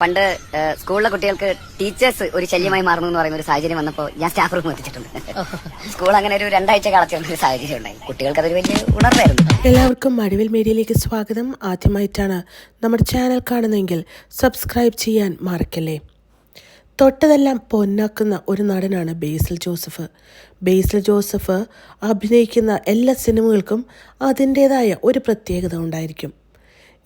പണ്ട് സ്കൂളിലെ കുട്ടികൾക്ക് ടീച്ചേഴ്സ് ഒരു ശല്യമായി മാറുന്നു എന്ന് പറയുന്ന ഒരു സാഹചര്യം വന്നപ്പോൾ ഞാൻ സ്റ്റാഫ് റൂം എത്തിച്ചിട്ടുണ്ട്. സ്കൂൾ അങ്ങനെ ഒരു രണ്ടാഴ്ച കളച്ചിരുന്ന ഒരു സാഹചര്യം ഉണ്ടായി. കുട്ടികൾക്ക് അതൊരു വലിയ ഉണർവായിരുന്നു. എല്ലാവർക്കും മടിവിൽ മീഡിയയിലേക്ക് സ്വാഗതം. ആദ്യമായിട്ടാണ് നമ്മുടെ ചാനൽ കാണുന്നതെങ്കിൽ സബ്സ്ക്രൈബ് ചെയ്യാൻ മറക്കല്ലേ. തൊട്ടതെല്ലാം പൊന്നാക്കുന്ന ഒരു നടനാണ് ബേസിൽ ജോസഫ്. ബേസിൽ ജോസഫ് അഭിനയിക്കുന്ന എല്ലാ സിനിമകൾക്കും അതിന്റേതായ ഒരു പ്രത്യേകത ഉണ്ടായിരിക്കും.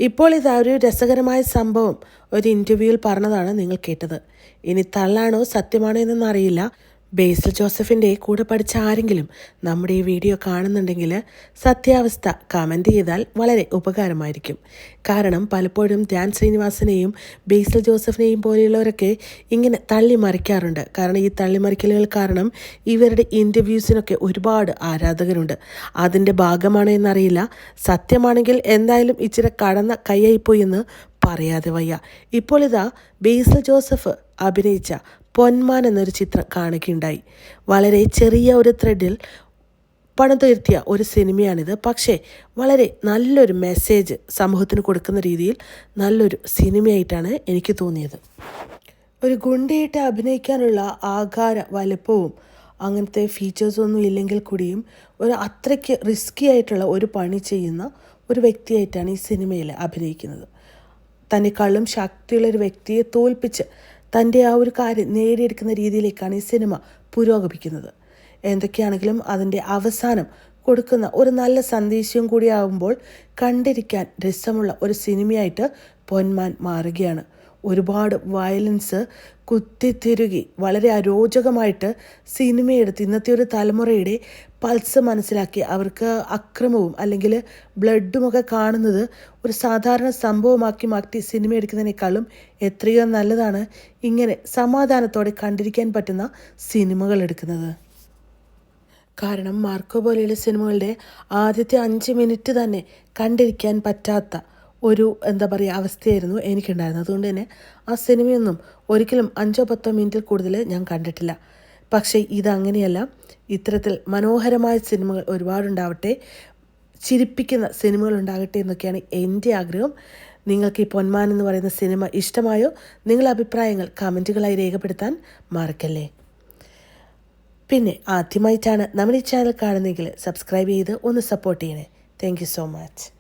ഇപ്പോൾ ഇതാ ഒരു രസകരമായ സംഭവം ഒരു ഇന്റർവ്യൂവിൽ പറഞ്ഞതാണ് നിങ്ങൾ കേട്ടത്. ഇനി തള്ളാണോ സത്യമാണോ എന്നൊന്നും അറിയില്ല. ബേസിൽ ജോസഫിന്റെ കൂടെ പഠിച്ച ആരെങ്കിലും നമ്മുടെ ഈ വീഡിയോ കാണുന്നുണ്ടെങ്കിൽ സത്യാവസ്ഥ കമന്റ് ചെയ്താൽ വളരെ ഉപകാരമായിരിക്കും. കാരണം പലപ്പോഴും ധ്യാൻ ശ്രീനിവാസനെയും ബേസിൽ ജോസഫിനെയും പോലെയുള്ളവരൊക്കെ ഇങ്ങനെ തള്ളിമറിക്കാറുണ്ട്. കാരണം ഈ തള്ളിമറിക്കലുകൾ കാരണം ഇവരുടെ ഇന്റർവ്യൂസിനൊക്കെ ഒരുപാട് ആരാധകരുണ്ട്. അതിന്റെ ഭാഗമാണോ എന്നറിയില്ല. സത്യമാണെങ്കിൽ എന്തായാലും ഇച്ചിരി കടന്ന കൈയായിപ്പോയി എന്ന് പറയാതെ വയ്യ. ഇപ്പോൾ ഇതാ ബേസിൽ ജോസഫ് അഭിനയിച്ച പൊന്മാൻ എന്നൊരു ചിത്രം കാണുകയുണ്ടായി. വളരെ ചെറിയ ഒരു ത്രെഡിൽ പണിതുയർത്തിയ ഒരു സിനിമയാണിത്. പക്ഷേ വളരെ നല്ലൊരു മെസ്സേജ് സമൂഹത്തിന് കൊടുക്കുന്ന രീതിയിൽ നല്ലൊരു സിനിമയായിട്ടാണ് എനിക്ക് തോന്നിയത്. ഒരു ഗുണ്ടയിട്ട് അഭിനയിക്കാനുള്ള ആകാര വലുപ്പവും അങ്ങനത്തെ ഫീച്ചേഴ്സൊന്നും ഇല്ലെങ്കിൽ കൂടിയും ഒരു അത്രയ്ക്ക് റിസ്കി ആയിട്ടുള്ള ഒരു പണി ചെയ്യുന്ന ഒരു വ്യക്തിയായിട്ടാണ് ഈ സിനിമയിൽ അഭിനയിക്കുന്നത്. തന്നെക്കാളും ശക്തിയുള്ള ഒരു വ്യക്തിയെ തോൽപ്പിച്ച് തന്റെ ആ ഒരു കാര്യം നേടിയെടുക്കുന്ന രീതിയിലേക്കാണ് ഈ സിനിമ പുരോഗമിക്കുന്നത്. എന്തൊക്കെയാണെങ്കിലും അതിന്റെ അവസാനം കൊടുക്കുന്ന ഒരു നല്ല സന്ദേശവും കൂടിയാകുമ്പോൾ കണ്ടിരിക്കാൻ രസമുള്ള ഒരു സിനിമയായിട്ട് പൊന്മാൻ മാറുകയാണ്. ഒരുപാട് വയലൻസ് കുത്തിത്തിരുകി. വളരെ അരോചകമായിട്ട് സിനിമയെടുത്ത് ഇന്നത്തെ ഒരു തലമുറയുടെ പൾസ് മനസ്സിലാക്കി. അവർക്ക് അക്രമവും അല്ലെങ്കിൽ ബ്ലഡുമൊക്കെ കാണുന്നത് ഒരു സാധാരണ സംഭവമാക്കി മാറ്റി സിനിമ എടുക്കുന്നതിനേക്കാളും എത്രയോ നല്ലതാണ് ഇങ്ങനെ സമാധാനത്തോടെ കണ്ടിരിക്കാൻ പറ്റുന്ന സിനിമകൾ എടുക്കുന്നത്. കാരണം മാർക്കോ പോലെയുള്ള സിനിമകളുടെ ആദ്യത്തെ അഞ്ച് മിനിറ്റ് തന്നെ കണ്ടിരിക്കാൻ പറ്റാത്ത ഒരു എന്താ പറയുക അവസ്ഥയായിരുന്നു എനിക്കുണ്ടായിരുന്നത്. അതുകൊണ്ട് തന്നെ ആ സിനിമയൊന്നും ഒരിക്കലും അഞ്ചോ പത്തോ മിനിറ്റിൽ കൂടുതൽ ഞാൻ കണ്ടിട്ടില്ല. പക്ഷേ ഇതങ്ങനെയല്ല. ഇത്തരത്തിൽ മനോഹരമായ സിനിമകൾ ഒരുപാടുണ്ടാവട്ടെ. ചിരിപ്പിക്കുന്ന സിനിമകൾ ഉണ്ടാകട്ടെ എന്നൊക്കെയാണ് എന്റെ ആഗ്രഹം. നിങ്ങൾക്ക് ഈ പൊന്മാൻ എന്ന് പറയുന്ന സിനിമ ഇഷ്ടമായോ? നിങ്ങളുടെ അഭിപ്രായങ്ങൾ കമന്റുകളായി രേഖപ്പെടുത്താൻ മറക്കല്ലേ. പിന്നെ ആദ്യമായിട്ടാണ് നമ്മുടെ ഈ ചാനൽ കാണുന്നതെങ്കിൽ സബ്സ്ക്രൈബ് ചെയ്ത് ഒന്ന് സപ്പോർട്ട് ചെയ്യണേ. Thank so much.